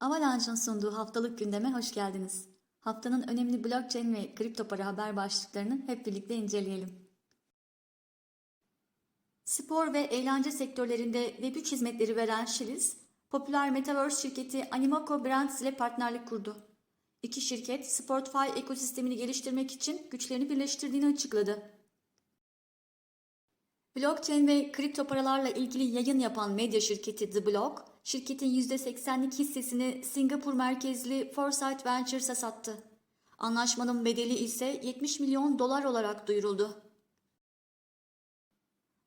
Avalanche'ın sunduğu haftalık gündeme hoş geldiniz. Haftanın önemli blockchain ve kripto para haber başlıklarını hep birlikte inceleyelim. Spor ve eğlence sektörlerinde Web3 hizmetleri veren Şiliz, popüler Metaverse şirketi Animoco Brands ile partnerlik kurdu. İki şirket, Sportify ekosistemini geliştirmek için güçlerini birleştirdiğini açıkladı. Blockchain ve kripto paralarla ilgili yayın yapan medya şirketi The Block, şirketin %80'lik hissesini Singapur merkezli Foresight Ventures'a sattı. Anlaşmanın bedeli ise 70 milyon dolar olarak duyuruldu.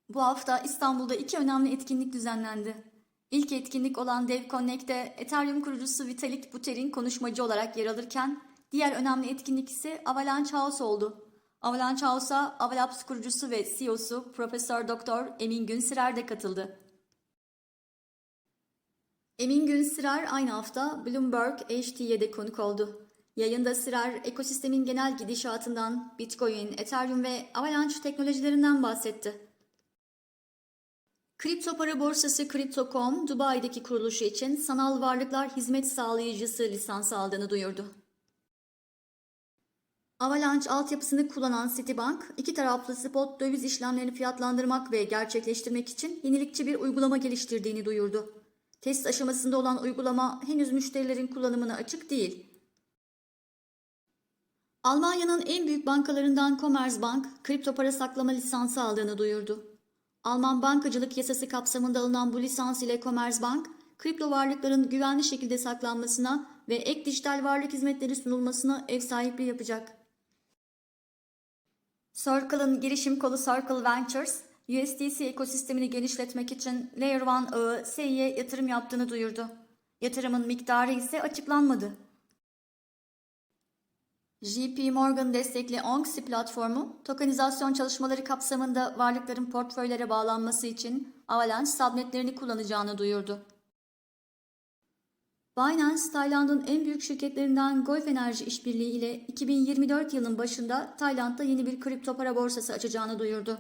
Bu hafta İstanbul'da iki önemli etkinlik düzenlendi. İlk etkinlik olan Dev Connect'te Ethereum kurucusu Vitalik Buterin konuşmacı olarak yer alırken diğer önemli etkinlik ise Avalanche House oldu. Avalanche House'a Avalabs kurucusu ve CEO'su Profesör Doktor Emin Günsirer de katıldı. Emin Günsirer aynı hafta Bloomberg HT'ye konuk oldu. Yayında Sirer ekosistemin genel gidişatından, Bitcoin, Ethereum ve Avalanche teknolojilerinden bahsetti. Kripto para borsası Crypto.com, Dubai'deki kuruluşu için sanal varlıklar hizmet sağlayıcısı lisansı aldığını duyurdu. Avalanche altyapısını kullanan Citibank, iki taraflı spot döviz işlemlerini fiyatlandırmak ve gerçekleştirmek için yenilikçi bir uygulama geliştirdiğini duyurdu. Test aşamasında olan uygulama henüz müşterilerin kullanımına açık değil. Almanya'nın en büyük bankalarından Commerzbank, kripto para saklama lisansı aldığını duyurdu. Alman bankacılık yasası kapsamında alınan bu lisans ile Commerzbank, kripto varlıkların güvenli şekilde saklanmasına ve ek dijital varlık hizmetleri sunulmasına ev sahipliği yapacak. Circle'ın girişim kolu Circle Ventures, USDC ekosistemini genişletmek için Layer 1 ağı SEI'ye yatırım yaptığını duyurdu. Yatırımın miktarı ise açıklanmadı. JP Morgan destekli ONXI platformu, tokenizasyon çalışmaları kapsamında varlıkların portföylere bağlanması için Avalanche subnetlerini kullanacağını duyurdu. Binance, Tayland'ın en büyük şirketlerinden Golf Enerji işbirliği ile 2024 yılının başında Tayland'da yeni bir kripto para borsası açacağını duyurdu.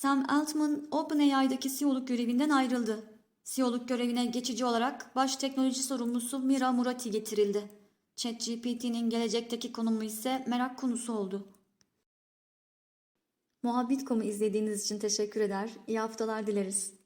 Sam Altman, OpenAI'daki CEO'luk görevinden ayrıldı. CEO'luk görevine geçici olarak baş teknoloji sorumlusu Mira Murati getirildi. ChatGPT'nin gelecekteki konumu ise merak konusu oldu. Muhabbit.com'u izlediğiniz için teşekkür eder. İyi haftalar dileriz.